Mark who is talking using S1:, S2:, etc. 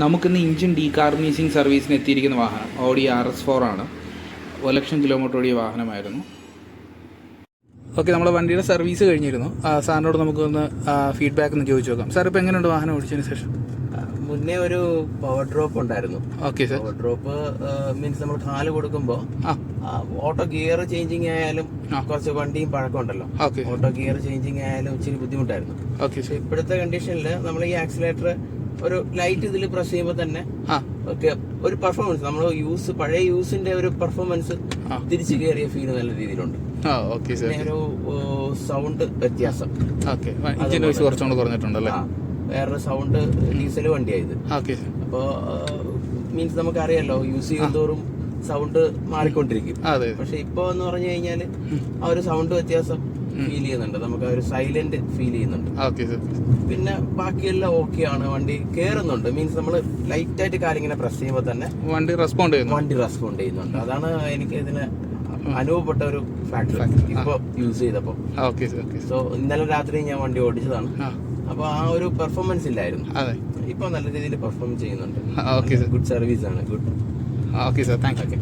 S1: നമുക്കിന്ന് engine decarbonising സർവീസിന് എത്തിയിരിക്കുന്ന വാഹനം ഓഡി ആർ എസ് ഫോർ ആണ്. ഒരു ലക്ഷം കിലോമീറ്റർ ഓടിയ വാഹനമായിരുന്നു. ഓക്കെ നമ്മുടെ വണ്ടിയുടെ സർവീസ് കഴിഞ്ഞിരുന്നു. സാറിനോട് നമുക്കൊന്ന് ഫീഡ്ബാക്ക് ഒന്ന് ചോദിച്ചു നോക്കാം. സാർ ഇപ്പോൾ എങ്ങനെയുണ്ട് വാഹനം ഓടിച്ചതിന് ശേഷം?
S2: മുന്നേ ഒരു പവർ ഡ്രോപ്പ് ഉണ്ടായിരുന്നു.
S1: Okay sir
S2: power drop means നമ്മൾ കാൽ കൊടുക്കുമ്പോൾ ഓട്ടോ ഗിയർ ചേഞ്ചിങ് ആയാലും. കുറച്ച് വണ്ടിയും പഴക്കമുണ്ടല്ലോ.
S1: ഓക്കെ
S2: ഓട്ടോ ഗിയർ ചേഞ്ചിങ് ആയാലും ഇച്ചിരി ബുദ്ധിമുട്ടായിരുന്നു.
S1: ഓക്കെ
S2: പക്ഷെ ഇപ്പോഴത്തെ കണ്ടീഷനിൽ നമ്മൾ ഈ ആക്സിലേറ്റർ ഒരു ലൈറ്റ് ഇതിൽ പ്രസ് ചെയ്യുമ്പോൾ തന്നെ ഓക്കെ ഒരു പെർഫോമൻസ് നമ്മൾ യൂസ് പഴയ യൂസിന്റെ ഒരു പെർഫോമൻസ്. തിരിച്ചു കയറിയ ഫീൽ നല്ല രീതിയിലുണ്ട്. ഒരു സൗണ്ട് വ്യത്യാസം.
S1: കുറച്ചുകൂടെ കുറഞ്ഞിട്ടുണ്ടല്ലേ
S2: വേറൊരു സൗണ്ട് ഡീസൽ വണ്ടിയായത് അപ്പോ മീൻസ് നമുക്കറിയാലോ യൂസ് ചെയ്യുന്നതോറും സൗണ്ട് മാറിക്കൊണ്ടിരിക്കും. പക്ഷെ ഇപ്പൊ എന്ന് പറഞ്ഞു കഴിഞ്ഞാൽ ആ ഒരു സൗണ്ട് വ്യത്യാസം ഫീൽ ചെയ്യുന്നുണ്ട്. നമുക്ക് ആ ഒരു സൈലന്റ് ഫീൽ ചെയ്യുന്നുണ്ട്. പിന്നെ ബാക്കിയെല്ലാം ഓക്കെ ആണ്. വണ്ടി കേറുന്നുണ്ട്. മീൻസ് നമ്മൾ ലൈറ്റ് ആയിട്ട് കാര്യം ഇങ്ങനെ പ്രസ് ചെയ്യുമ്പോൾ തന്നെ
S1: വണ്ടി റെസ്പോണ്ട് ചെയ്യുന്നു.
S2: വണ്ടി റെസ്പോണ്ട് ചെയ്യുന്നുണ്ട്. അതാണ് എനിക്ക് ഇതിന് അനുഭവപ്പെട്ട ഒരു ഫാക്ടർ ഇപ്പൊ യൂസ് ചെയ്തപ്പോ. സോ ഇന്നലെ രാത്രി ഞാൻ വണ്ടി ഓടിച്ചതാണ്. അപ്പൊ ആ ഒരു പെർഫോമൻസ് ഇല്ലായിരുന്നു. ഇപ്പൊ നല്ല രീതിയിൽ പെർഫോം ചെയ്യുന്നുണ്ട്. ഗുഡ് സർവീസ് ആണ്. Good
S1: okay sir thank you
S2: okay